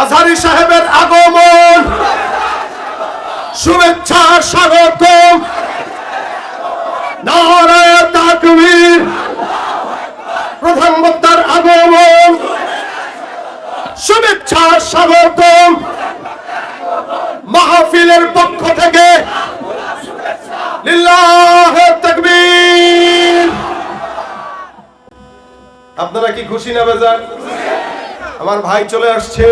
আজহারি সাহেবের আগমন। শুভেচ্ছা স্বাগত প্রধান বক্তার আগমন। শুভেচ্ছা স্বাগত মাহফিলের পক্ষ থেকে আপনারা কি খুশি না বেজার? আমার ভাই চলে আসছে।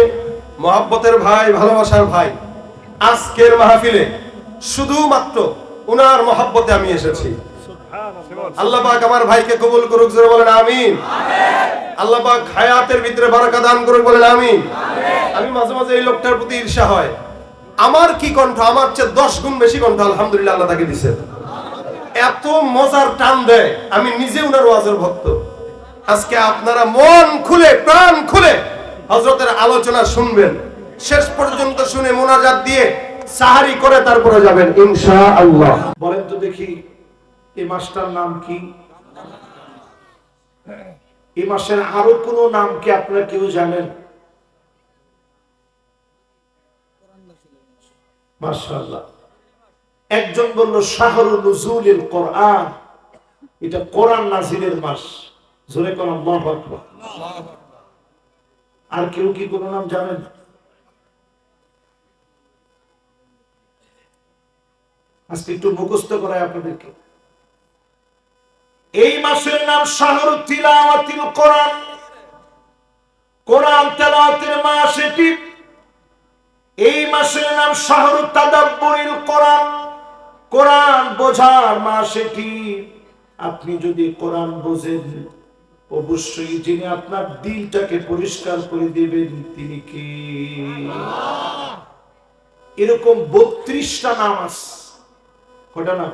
মহাব্বতের ভাই, ভালোবাসার ভাই। আজকের মাহফিলে শুধুমাত্র উনার মহাব্বতে আমি এসেছি। আল্লাহ পাক আমার ভাইকে কবুল করুক, জোরে বলেন আমিন। আল্লাহ হায়াতের ভিতরে বারাকা দান করুক, বলেন আমিন। আমি মাঝে মাঝে এই লোকটার প্রতি ঈর্ষা হয়। আমার কি কণ্ঠ? আমার চেয়ে দশ গুণ বেশি কণ্ঠ, আলহামদুলিল্লাহ আল্লাহ তাকে দিছে। এত মজার টান দেয়। আমি নিজে উনার ওয়াজের ভক্ত। আজকে আপনারা মন খুলে, প্রাণ খুলে হজরতের আলোচনা শুনবেন। শেষ পর্যন্ত শুনে মোনাজাত দিয়ে সাহারি করে তারপরে যাবেন ইনশা আল্লাহ বলেন তো দেখি এই মাসটার নাম কি? এই মাসের আরও কোনো নাম কি আপনারা কেউ জানেন? একজন বলল শাহরু নজুলিল কোরআন। এটা কোরআন নাজিলের মাস। জোরে কোন আল্লাহু আর কেউ কি কোনো নাম জানেন আজকে একটু মুখস্থ করায় আপনাদেরকে। এই মাসের নাম শাহরু তিলাওয়াতিল কোরআন। কোরআন তেলাওয়াতের মাস এটি। এই মাসের নাম শাহরু তাদাব্বুরিল কোরআন। কোরআন বোঝার মাস এটি। আপনি যদি কোরআন বোঝেন অবশ্যই যিনি আপনার দিলটাকে পরিষ্কার করে দেবেন, তিনি কি? এরকম বত্রিশটা নাম আছে কটা নাম?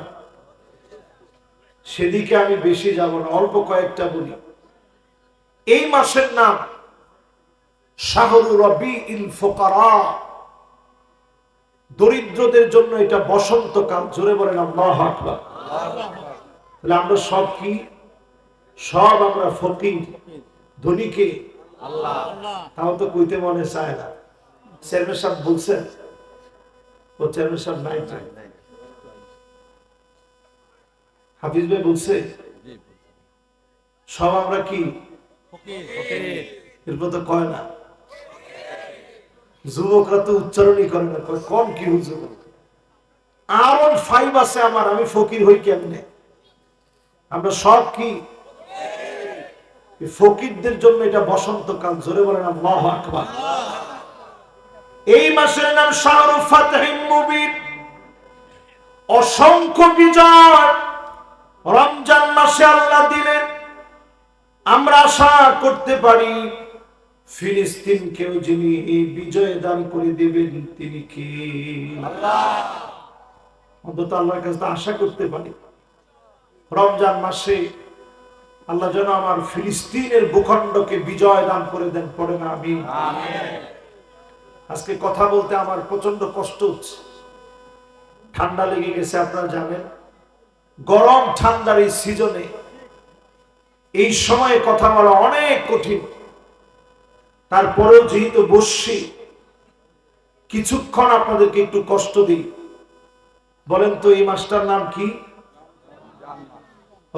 সেদিকে আমি বেশি যাব না, অল্প কয়েকটা বলি। এই মাসের নাম, শাহরু রবি ইল ফোকারা। দরিদ্রদের জন্য এটা বসন্তকাল, জোরে বলেন আল্লাহ তাহলে আমরা সব কি? সব আমরা ফকির ধনীকে। আল্লাহ। তাও তো কইতে মনে চায় না। চেয়ারম্যান সাহেব বলছেন ও চেয়ারম্যান সাহেব নাই হাফিজ ভাই বলছে সব আমরা কি? এরপর তো কয় না। যুবকরা তো উচ্চারণই করে না। কম কি হুজুর? আর ফাইভ আছে আমার আমি ফকির হই কেমনে? আমরা সব কি ফকিরদের জন্য এটা বসন্তকাল, জোরে বলেন আল্লাহ আকবার। এই মাসের নাম মুবিন। অসংখ্য বিজয় রমজান মাসে আল্লাহ দিলেন। আমরা আশা করতে পারি ফিলিস্তিনকেও যিনি এই বিজয় দান করে দেবেন, তিনি কে? অন্তত আল্লাহর কাছে আশা করতে পারি। রমজান মাসে আল্লাহ যেন আমার ফিলিস্তিনের ভূখণ্ডকে বিজয় দান করে দেন পড়ে না আমি আজকে কথা বলতে আমার প্রচণ্ড কষ্ট হচ্ছে। ঠান্ডা লেগে গেছে আপনারা জানেন। গরম ঠান্ডার এই সিজনে এই সময়ে কথা বলা অনেক কঠিন। তারপরেও যেহেতু বসছি কিছুক্ষণ আপনাদেরকে একটু কষ্ট দিই। বলেন তো এই মাসটার নাম কি?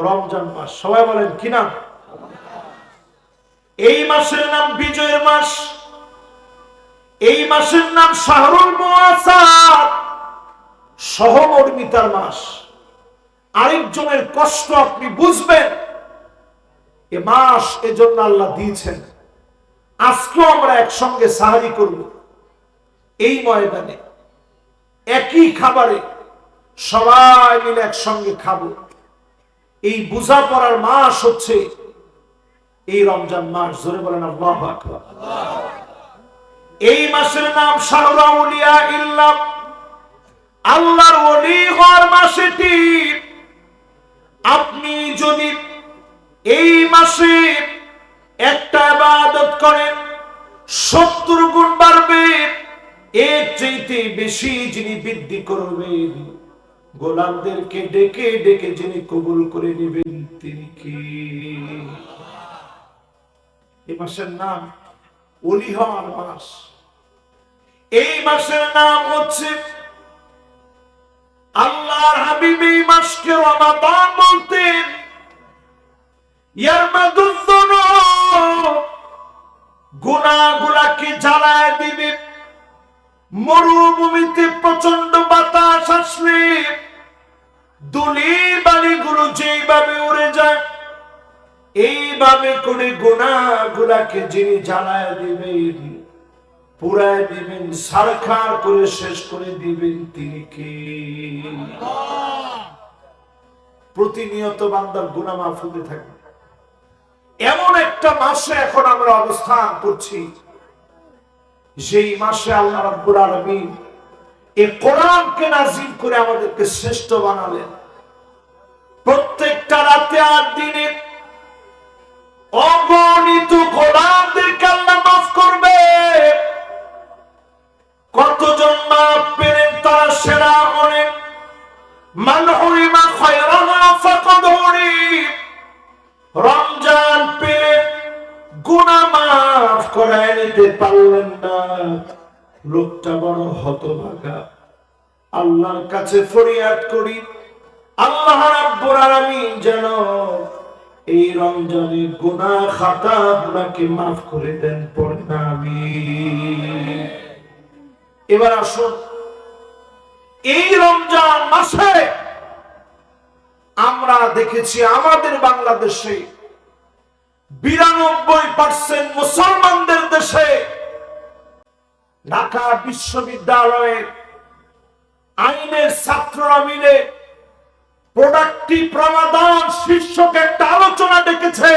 রমজান মাস, সবাই বলেন কি নাম? এই মাসের নাম বিজয়ের মাস, এই মাসের নাম শাহরুল সহমর্মিতার মাস। আরেকজনের কষ্ট আপনি বুঝবেন, এ মাস এজন্য আল্লাহ দিয়েছেন। আজকেও আমরা একসঙ্গে সাহারি করব। এই ময়দানে একই খাবারে সবাই মিলে একসঙ্গে খাব। এই বুঝা পড়ার মাস হচ্ছে এই রমজান মাস ধরে বলেন আল্লাহু এই মাসের নাম শাহরাউলিয়া ইল্লাহ আল্লাহর ওলি হওয়ার মাস এটি আপনি যদি এই মাসে একটা ইবাদত করেন, সত্তর গুণ বাড়বে, এর চাইতে বেশি যিনি বৃদ্ধি করবেন। গোলামদেরকে ডেকে ডেকে যিনি কবুল করে নেবেন তিনি কি? মাসের নাম অলি হওয়ার মাস। এই মাসের নাম হচ্ছে আল্লাহর হাবিব এই মাসকে রমাদান বলতেন। গুনাহগুলাকে জ্বালায় দিবে মরুভূমিতে প্রচণ্ড বাতাস আসলে। দুলি বালিগুলো যেইভাবে উড়ে যায়, এইভাবে করে গুনাহগুলাকে যিনি জ্বালায় দিবেন পুরায় দিবেন, সারখার করে শেষ করে দিবেন তিনি কে? প্রতিনিয়ত বান্দার গুনাহ মাফ হতে থাকবে। এমন একটা মাসে এখন আমরা অবস্থান করছি, যেই মাসে আল্লাহ রাব্বুল আলামিন এই কোরআনকে নাজিল করে আমাদেরকে শ্রেষ্ঠ বানালেন। প্রত্যেকটা রাতে আর দিনে অগণিত গোলামদেরকে আল্লাহ মাফ করবে। কতজন মাফ পেলেন তারা সেরা হুরিম। রমজান পেলে গুনাহ মাফ করায় নিতে পারলেন না। লোকটা বড় হতভাগা। আল্লাহর কাছে ফরিয়াদ করি। আল্লাহ আলামিন যেন এই রমজানে গুনাহ খাতা গুনাহকে মাফ করে দেন এবার আসুন। এই রমজান মাসে আমরা দেখেছি আমাদের বাংলাদেশে বিরানব্বই পার্সেন্ট মুসলমানদের দেশে ঢাকা বিশ্ববিদ্যালয়ের আইনের ছাত্ররা মিলে প্রোডাক্টিভ রমাদান শীর্ষক একটা আলোচনা ডেকেছে।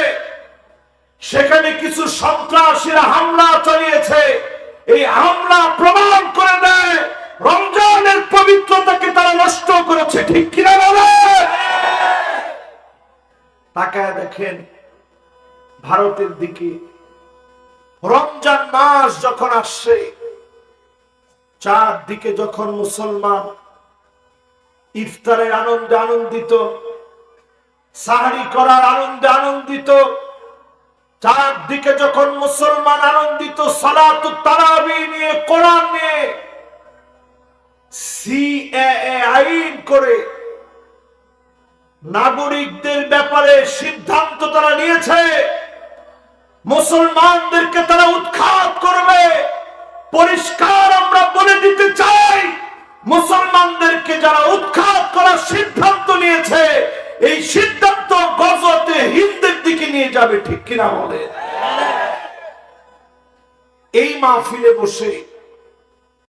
সেখানে কিছু সন্ত্রাসীরা হামলা চালিয়েছে। এই হামলা প্রমাণ করে দেয়, রমজানের পবিত্রতাকে তারা নষ্ট করেছে। ঠিক কিনা বলে? তাকায় দেখেন, ভারতের দিকে রমজান মাস যখন আসছে, চারদিকে যখন মুসলমান ইফতারের আনন্দে আনন্দিত, সাহারি করার আনন্দে আনন্দিত, চারদিকে যখন মুসলমান আনন্দিত সালাত তারাবি নিয়ে, কোরআন নিয়ে আইন করে নাগরিকদের ব্যাপারে সিদ্ধান্ত তারা নিয়েছে। মুসলমানদেরকে তারা উৎখাত করবে। পরিষ্কার আমরা এই সিদ্ধান্ত গজতে হিন্দের দিকে নিয়ে যাবে ঠিক কিনা বলে? এই মাহফিলে বসে